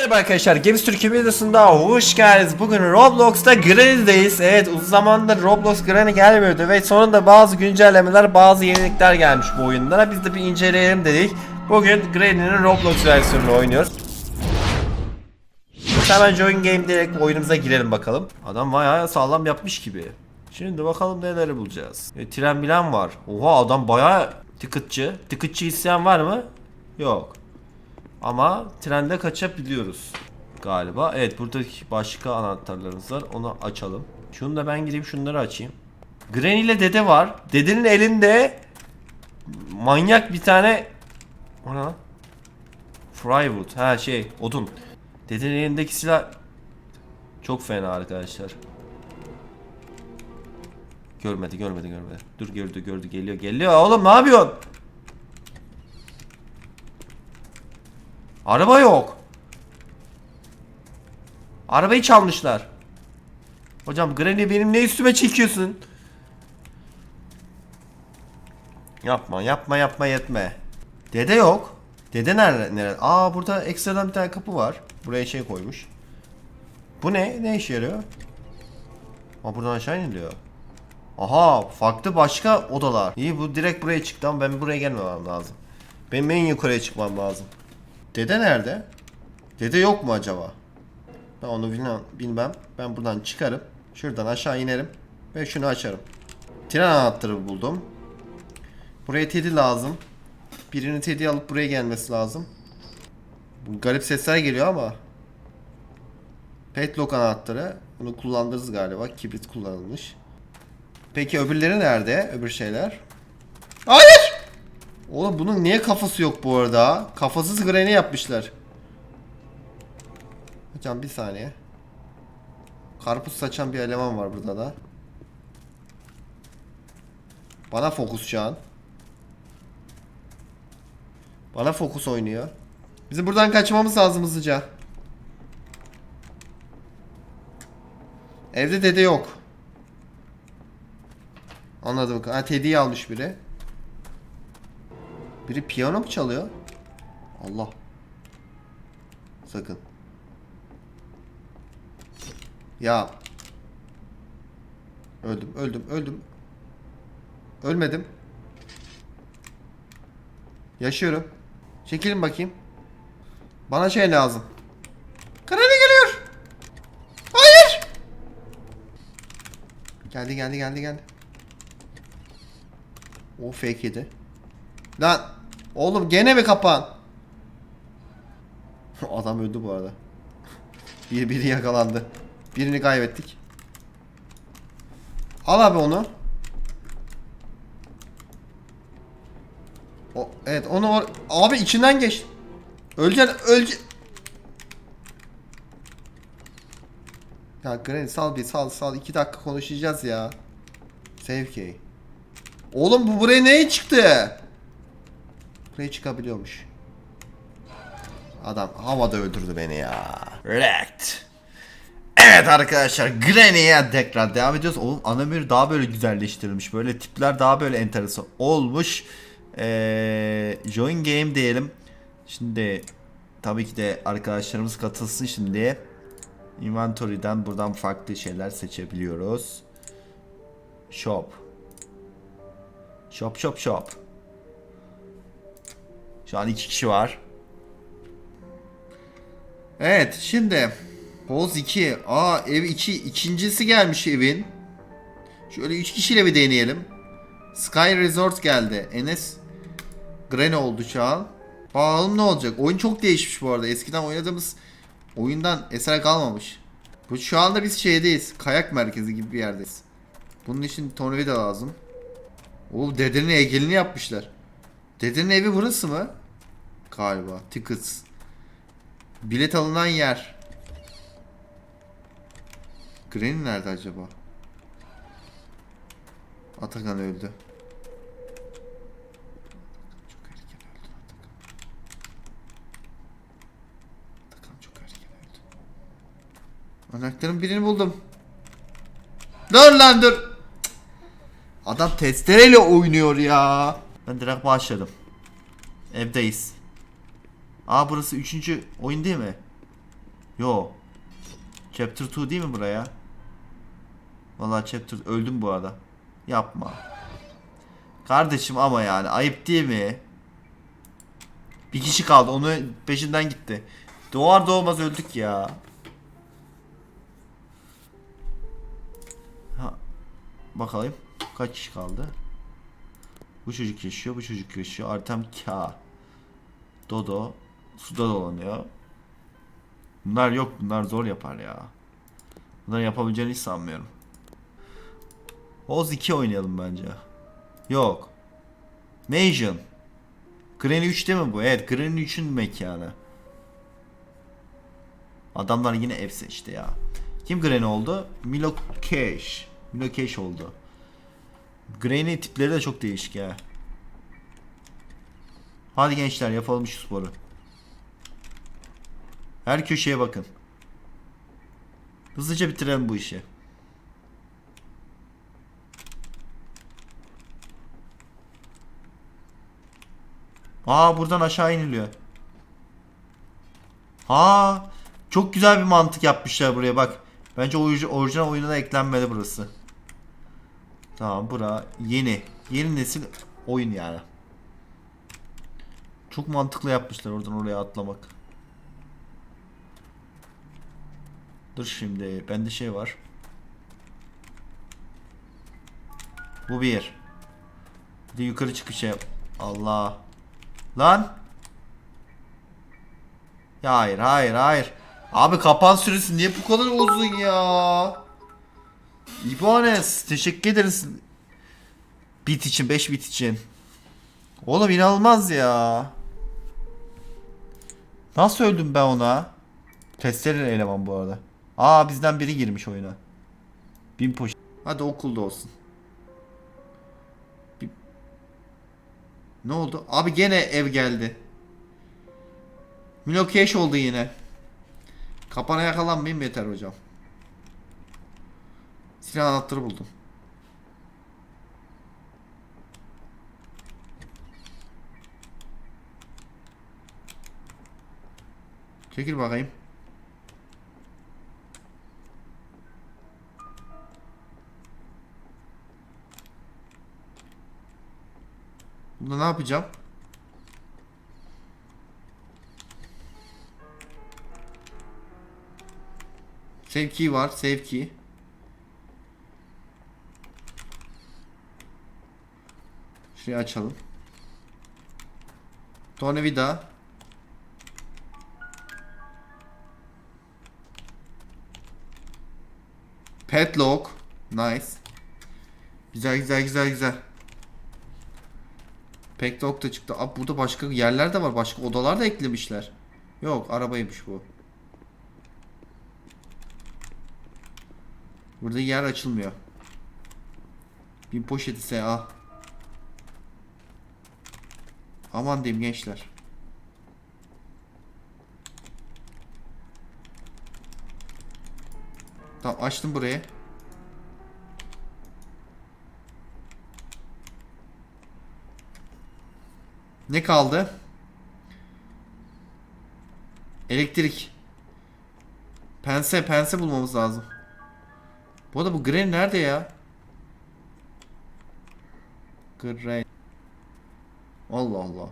Merhaba arkadaşlar, Games Türkiye videosunda hoş geldiniz. Bugün Roblox'ta Granny'deyiz. Evet, uzun zamandır Roblox Granny gelmiyordu ve sonunda bazı güncellemeler, bazı yenilikler gelmiş bu oyunlara. Biz de bir inceleyelim dedik. Bugün Granny'nin Roblox versiyonunu oynuyoruz. Hemen join game diyerek oyunumuza girelim bakalım. Adam bayağı sağlam yapmış gibi. Şimdi bakalım neleri bulacağız. E, tren bilen var. Oha adam bayağı tıkıtçı. Tıkıtçı isteyen var mı? Yok. Ama trende kaçabiliyoruz galiba. Evet buradaki başka anahtarlarımız var. Onu açalım. Şunu da ben gideyim şunları açayım. Granny ile dede var. Dedenin elinde manyak bir tane o ne? Frywood. Ha şey odun. Dedenin elindeki silah çok fena arkadaşlar. Görmedi görmedi görmedi. Dur gördü gördü geliyor geliyor. Oğlum ne yapıyorsun? Araba yok. Arabayı çalmışlar. Hocam Granny benim ne üstüme çekiyorsun? Yapma yapma yapma yetme. Dede yok. Dede nerede? nerede? Aa burada ekstradan bir tane kapı var. Buraya şey koymuş. Bu ne? Ne işe yarıyor? Aa buradan aşağı iniliyor. Aha farklı başka odalar. İyi bu direkt buraya çıktı ama ben buraya gelmemem lazım. Benim en yukarıya çıkmam lazım. Dede nerede? Dede yok mu acaba? Ben onu bilmem. Ben buradan çıkarım. Şuradan aşağı inerim. Ve şunu açarım. Tren anahtarı buldum. Buraya Teddy lazım. Birini Teddy alıp buraya gelmesi lazım. Garip sesler geliyor ama. Petlock anahtarı. Bunu kullandırırız galiba. Kibrit kullanılmış. Peki öbürleri nerede? Öbür şeyler. Hayır! Oğlum bunun niye kafası yok bu arada? Kafasız Granny yapmışlar. Hocam bir saniye. Karpuz saçan bir eleman var burada da. Bana fokus şu an. Bana fokus oynuyor. Bizim buradan kaçmamız lazım hızlıca. Evde dede yok. Anladım. Ha Teddy'yi almış biri. Biri piyano mu çalıyor? Allah. Sakın. Ya. Öldüm, öldüm, öldüm. Ölmedim. Yaşıyorum. Çekilin bakayım. Bana şey lazım. Karani geliyor. Hayır. Geldi, geldi, geldi, geldi. O fake. Lan oğlum gene mi kapan? Adam öldü bu arada. Bir biri yakalandı. Birini kaybettik. Al abi onu. O, evet onu or- abi içinden geç. Öleceksin ölce. Ya Granny sal bir sal sal iki dakika konuşacağız ya. Save Oğlum bu buraya neye çıktı? Buraya çıkabiliyormuş. Adam havada öldürdü beni ya. Wrecked. Evet arkadaşlar Granny'e tekrar devam ediyoruz. Oğlum Anamir daha böyle güzelleştirilmiş. Böyle tipler daha böyle enteresan olmuş. Ee, join game diyelim. Şimdi tabii ki de arkadaşlarımız katılsın şimdi. Inventory'den buradan farklı şeyler seçebiliyoruz. Shop. Shop shop shop. Şu an iki kişi var. Evet şimdi Poz 2. Aa ev 2. ikincisi gelmiş evin. Şöyle 3 kişiyle bir deneyelim. Sky Resort geldi. Enes Granny oldu an. Bakalım ne olacak. Oyun çok değişmiş bu arada. Eskiden oynadığımız oyundan eser kalmamış. Bu şu anda biz şeydeyiz. Kayak merkezi gibi bir yerdeyiz. Bunun için tornavida lazım. O dedenin heykelini yapmışlar. Dedenin evi burası mı? Galiba. Tickets. Bilet alınan yer. Granny nerede acaba? Atakan öldü. Atakan. Anahtarın birini buldum. Dur lan dur. Cık. Adam testereyle oynuyor ya. Ben direkt başladım. Evdeyiz. Aa burası üçüncü oyun değil mi? Yo. Chapter 2 değil mi buraya? Vallahi chapter öldüm bu arada. Yapma. Kardeşim ama yani ayıp değil mi? Bir kişi kaldı. Onu peşinden gitti. Doğar doğmaz öldük ya. Ha. Bakalım. Kaç kişi kaldı? Bu çocuk yaşıyor, bu çocuk yaşıyor. Artem K. Dodo suda dolanıyor. Bunlar yok, bunlar zor yapar ya. Bunları yapabileceğini hiç sanmıyorum. Oz 2 oynayalım bence. Yok. Mason. Granny 3 değil mi bu? Evet, Granny 3'ün mekanı. Adamlar yine ev seçti ya. Kim Granny oldu? Milo Cash. Milo Cash oldu. Granny tipleri de çok değişik ya. Hadi gençler yapalım şu sporu. Her köşeye bakın. Hızlıca bitirelim bu işi. Aa buradan aşağı iniliyor. Aa çok güzel bir mantık yapmışlar buraya bak. Bence orijinal, oyuna eklenmeli burası. Tamam bura yeni. Yeni nesil oyun yani. Çok mantıklı yapmışlar oradan oraya atlamak. Dur şimdi bende şey var. Bu bir. Bir yukarı çıkış yap. Allah. Lan. Ya hayır hayır hayır. Abi kapan süresi niye bu kadar uzun ya? İbanes teşekkür ederiz. Bit için 5 bit için. Oğlum inanılmaz ya. Nasıl öldüm ben ona? Testere eleman bu arada. Aa bizden biri girmiş oyuna. Bin poş. Hadi okulda olsun. Bir- Ne oldu? Abi gene ev geldi. Milokeş oldu yine. Kapana yakalanmayayım yeter hocam. Silah anahtarı buldum. Çekil bakayım. Bunda ne yapacağım? Key var. Key. Şurayı açalım. Tornavida. Padlock. Nice. Güzel güzel güzel güzel. Padlock da çıktı. Abi burada başka yerler de var. Başka odalar da eklemişler. Yok arabaymış bu. Burada yer açılmıyor. Bin poşeti SA. Aman diyeyim gençler. Tamam açtım burayı. Ne kaldı? Elektrik. Pense, pense bulmamız lazım. Bu arada bu Granny nerede ya? Granny. Allah Allah.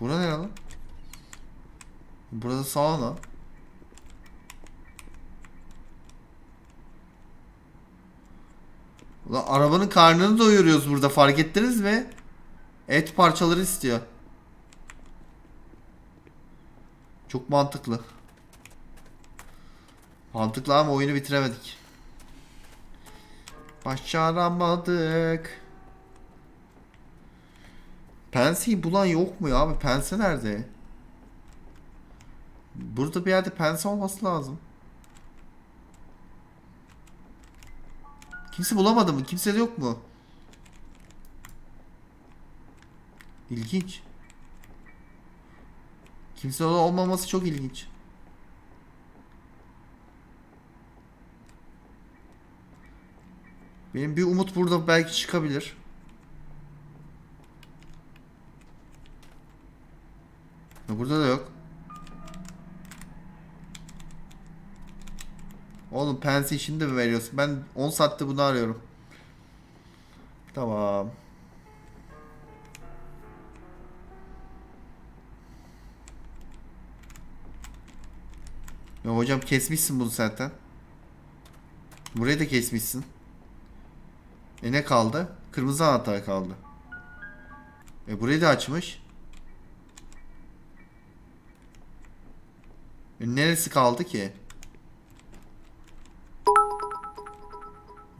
Bura ne lan? Burada sauna. Ulan arabanın karnını doyuruyoruz burada fark ettiniz mi? Et parçaları istiyor. Çok mantıklı. Mantıklı ama oyunu bitiremedik. Başaramadık. Pense'yi bulan yok mu ya abi? Pense nerede? Burada bir yerde pense olması lazım. Kimse bulamadı mı? Kimse de yok mu? İlginç. Kimse olmaması çok ilginç. Benim bir umut burada belki çıkabilir. Burada da yok. Oğlum pensi şimdi mi veriyorsun? Ben 10 saatte bunu arıyorum. Tamam. Ya hocam kesmişsin bunu zaten. Burayı da kesmişsin. E ne kaldı? Kırmızı anahtar kaldı. E burayı da açmış. E neresi kaldı ki?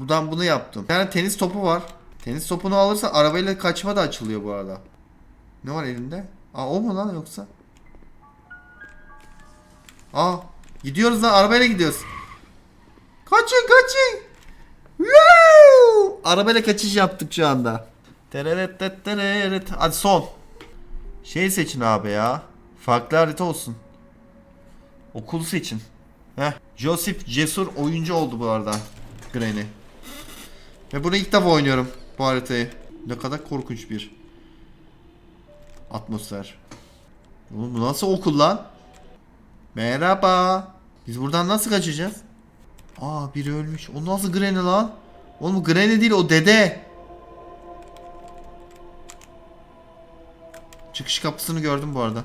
Buradan bunu yaptım. Bir tane tenis topu var. Tenis topunu alırsa arabayla kaçma da açılıyor bu arada. Ne var elinde? Aa o mu lan yoksa? Aa gidiyoruz lan arabayla gidiyoruz. Kaçın kaçın. Woo! Arabayla kaçış yaptık şu anda. Tereret tereret. Hadi son. Şey seçin abi ya. Farklı harita olsun. Okul seçin. Heh. Joseph cesur oyuncu oldu bu arada. Granny. Ve bunu ilk defa oynuyorum bu haritayı. Ne kadar korkunç bir atmosfer. Oğlum bu nasıl okul lan? Merhaba. Biz buradan nasıl kaçacağız? Aa biri ölmüş. O nasıl Granny lan? Oğlum bu Granny değil o dede. Çıkış kapısını gördüm bu arada.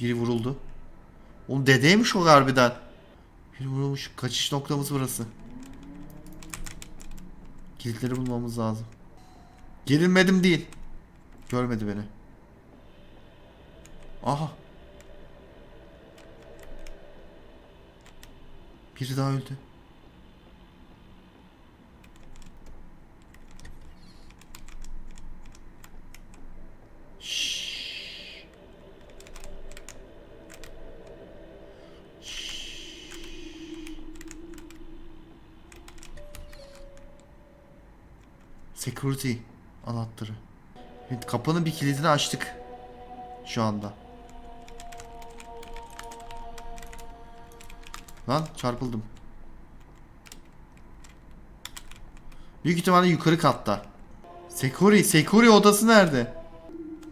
Biri vuruldu. Oğlum dedeymiş o harbiden. Biri vurulmuş. Kaçış noktamız burası. Kilitleri bulmamız lazım. Gerilmedim değil. Görmedi beni. Aha. Biri daha öldü. Security anahtarı. Evet, kapının bir kilidini açtık. Şu anda. Lan çarpıldım. Büyük ihtimalle yukarı katta. Security, Security odası nerede?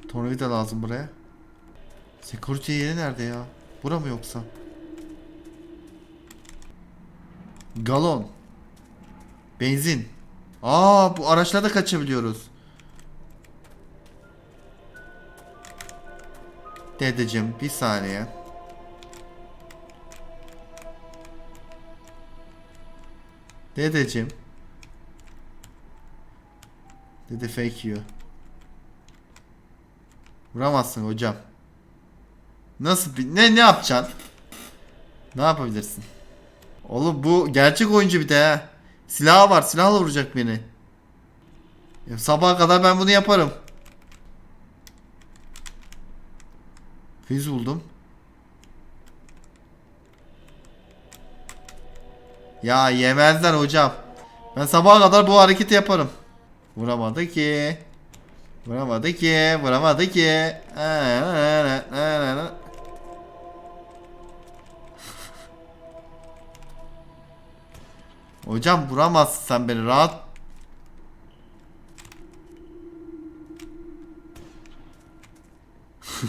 Tornavida lazım buraya. Security yeri nerede ya? Bura mı yoksa? Galon. Benzin. Aa bu araçlarda kaçabiliyoruz. Dedeciğim bir saniye. Dedeciğim. Dede fake you. Vuramazsın hocam. Nasıl bir ne ne yapacaksın? Ne yapabilirsin? Oğlum bu gerçek oyuncu bir de ha. Silahı var. Silahla vuracak beni. Ya sabaha kadar ben bunu yaparım. Füze buldum. Ya yemezler hocam. Ben sabaha kadar bu hareketi yaparım. Vuramadı ki. Vuramadı ki. Vuramadı ki. Hocam vuramazsın sen beni rahat.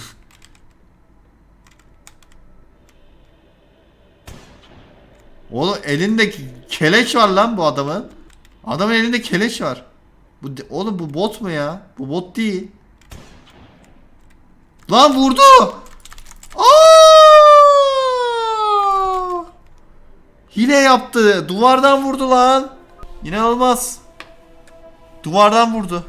Oğlum elinde keleş var lan bu adamın. Adamın elinde keleş var. Bu oğlum bu bot mu ya? Bu bot değil. Lan vurdu. Aa! Hile yaptı. Duvardan vurdu lan. İnanılmaz. Duvardan vurdu.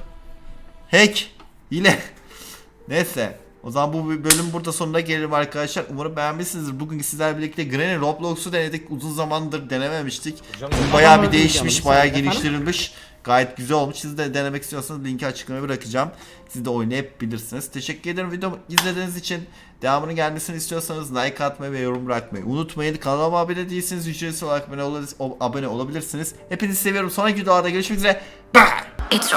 Hack. Hile. Neyse. O zaman bu bölüm burada sonuna gelelim arkadaşlar. Umarım beğenmişsinizdir. Bugün sizlerle birlikte Granny Roblox'u denedik. Uzun zamandır denememiştik. Hocam, bayağı bir değişmiş, bayağı geliştirilmiş. Gayet güzel olmuş. Siz de denemek istiyorsanız linki açıklamaya bırakacağım. Siz de oynayabilirsiniz. Teşekkür ederim videomu izlediğiniz için. Devamının gelmesini istiyorsanız like atmayı ve yorum bırakmayı unutmayın. Kanalıma abone değilseniz ücretsiz olarak abone, olabilirsiniz. Hepinizi seviyorum. Sonraki videolarda görüşmek üzere. Bye. It's.